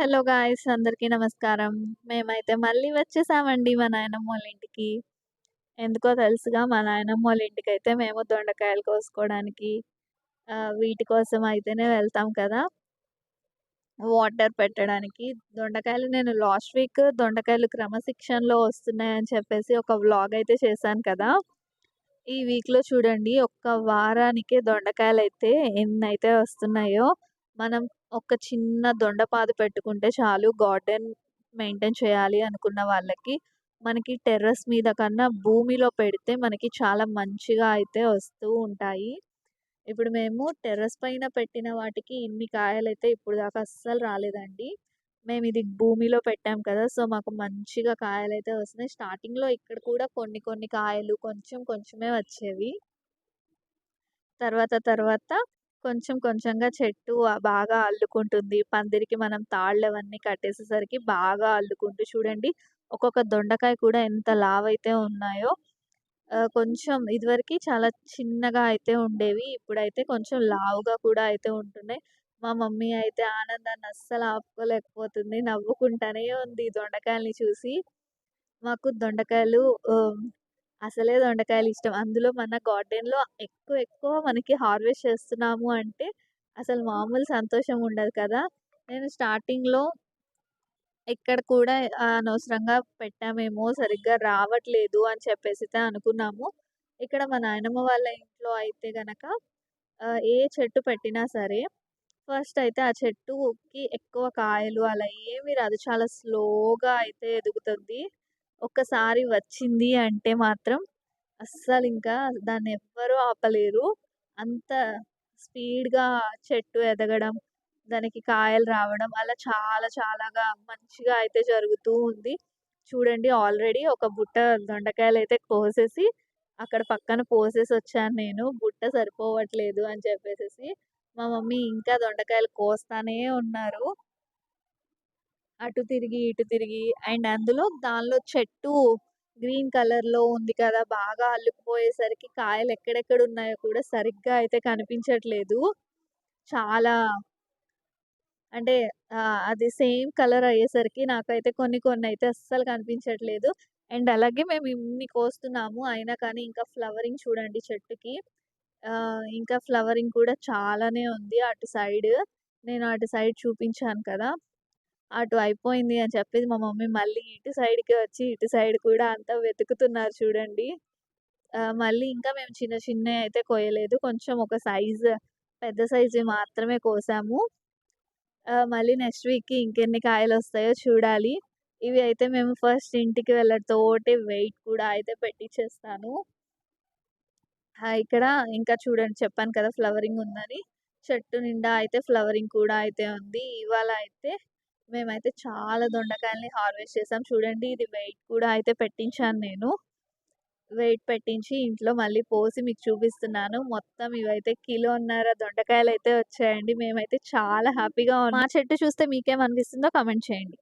Hello guys అందరికీ నమస్కారం. మేమైతే మళ్ళీ వచ్చేసామండి మా నాయనమ్మ వాళ్ళ ఇంటికి. ఎందుకో తెలుసుగా మా నాయనమ్మ వాళ్ళ ఇంటికైతే మేము దొండకాయలు కోసుకోవడానికి వీటి కోసం అయితేనే వెళ్తాం కదా! వాటర్ పెట్టడానికి. దొండకాయలు నేను లాస్ట్ వీక్ దొండకాయలు క్రమశిక్షణలో వస్తున్నాయని చెప్పేసి ఒక వ్లాగ్ అయితే చేశాను కదా! ఈ వీక్‌లో చూడండి ఒక్క వారానికే దొండకాయలైతే ఎన్నైతే వస్తున్నాయో మనం ఒక చిన్న దొండపాదు పెట్టుకుంటే చాలు గార్డెన్ మెయింటైన్ చేయాలి అనుకున్న వాళ్ళకి మనకి టెర్రస్ మీద కన్నా భూమిలో పెడితే మనకి చాలా మంచిగా అయితే వస్తూ ఉంటాయి. ఇప్పుడు మేము టెర్రస్ పైన పెట్టిన వాటికి ఇన్ని కాయలు అయితే ఇప్పుడు దాకా అస్సలు రాలేదండి. మేము ఇది భూమిలో పెట్టాం కదా! సో, మాకు మంచిగా కాయలు అయితే వస్తున్నాయి. స్టార్టింగ్‌లో ఇక్కడ కూడా కొన్ని కొన్ని కాయలు కొంచెం కొంచెమే వచ్చేవి. తర్వాత తర్వాత కొంచెం కొంచెంగా చెట్టు బాగా అల్లుకుంటుంది. పందిరికి మనం తాళ్ళవన్నీ కట్టేసేసరికి బాగా అల్లుకుంటూ చూడండి ఒక్కొక్క దొండకాయ కూడా ఎంత లావైతే ఉన్నాయో. కొంచెం ఇదివరకు చాలా చిన్నగా అయితే ఉండేవి. ఇప్పుడైతే కొంచెం లావుగా కూడా అయితే ఉంటున్నాయి. మా మమ్మీ అయితే ఆనందాన్ని అస్సలు ఆపుకోలేకపోతుంది. నవ్వుకుంటానే ఉంది దొండకాయల్ని చూసి. మాకు దొండకాయలు అసలే దొండకాయలు ఇష్టం. అందులో మన గార్డెన్‌లో ఎక్కువ ఎక్కువ మనకి హార్వెస్ట్ చేస్తున్నాము అంటే అసలు మామూలు సంతోషం ఉండదు కదా! నేను స్టార్టింగ్‌లో ఇక్కడ కూడా అనవసరంగా పెట్టామేమో సరిగ్గా రావట్లేదు అని చెప్పేసి అనుకున్నాము. ఇక్కడ మా నాయనమ్మ వాళ్ళ ఇంట్లో అయితే గనక ఏ చెట్టు పెట్టినా సరే ఫస్ట్ అయితే ఆ చెట్టుకి ఎక్కువ కాయలు అలా ఏమి రాదు. చాలా స్లోగా అయితే ఎదుగుతుంది. ఒక్కసారి వచ్చింది అంటే మాత్రం అస్సలు ఇంకా దాన్ని ఎవ్వరూ ఆపలేరు. అంత స్పీడ్‌గా చెట్టు ఎదగడం, దానికి కాయలు రావడం అలా చాలా చాలాగా మంచిగా అయితే జరుగుతూ ఉంది. చూడండి ఆల్రెడీ ఒక బుట్ట దొండకాయలు అయితే కోసేసి అక్కడ పక్కన పోసేసి వచ్చాను నేను. బుట్ట సరిపోవట్లేదు అని చెప్పేసి మా మమ్మీ ఇంకా దొండకాయలు కోస్తానే ఉన్నారు. అటు తిరిగి, ఇటు తిరిగి అండ్ అందులో దానిలో చెట్టు గ్రీన్ కలర్‌లో ఉంది కదా! బాగా అల్లుకుపోయేసరికి కాయలు ఎక్కడెక్కడ ఉన్నాయో కూడా సరిగ్గా అయితే కనిపించట్లేదు. చాలా అంటే అది సేమ్ కలర్ అయ్యేసరికి నాకైతే కొన్ని కొన్ని అయితే అస్సలు కనిపించట్లేదు. అండ్ అలాగే మేము ఇన్ని కోస్తున్నాము. అయినా కానీ ఇంకా ఫ్లవరింగ్ చూడండి చెట్టుకి. ఇంకా ఫ్లవరింగ్ కూడా చాలానే ఉంది అటు సైడ్. నేను అటు సైడ్ చూపించాను కదా! అటు అయిపోయింది అని చెప్పేసి మా మమ్మీ మళ్ళీ ఇటు సైడ్కి వచ్చి ఇటు సైడ్ కూడా అంతా వెతుకుతున్నారు చూడండి. మళ్ళీ ఇంకా మేము చిన్న చిన్న అయితే కోయలేదు. కొంచెం ఒక సైజ్ పెద్ద సైజు మాత్రమే కోసాము. మళ్ళీ నెక్స్ట్ వీక్‌కి ఇంకెన్ని కాయలు వస్తాయో చూడాలి. ఇవి అయితే మేము ఫస్ట్ ఇంటికి వెళ్ళటతోటే వెయిట్ కూడా అయితే పెట్టిచ్చేస్తాను. ఇక్కడ ఇంకా చూడండి చెప్పాను కదా! ఫ్లవరింగ్ ఉందని. చెట్టు నిండా అయితే ఫ్లవరింగ్ కూడా అయితే ఉంది. ఇవాళ అయితే మేమైతే చాలా దొండకాయల్ని హార్వెస్ట్ చేసాం. చూడండి ఇది వెయిట్ కూడా అయితే పెట్టించాను నేను. వెయిట్ పెట్టించి ఇంట్లో మళ్ళీ పోసి మీకు చూపిస్తున్నాను. మొత్తం ఇవైతే కిలోన్నర అయితే వచ్చాయండి. మేమైతే చాలా హ్యాపీగా ఉన్నాం. మా చెట్టు చూస్తే మీకేమనిపిస్తుందో కామెంట్ చేయండి.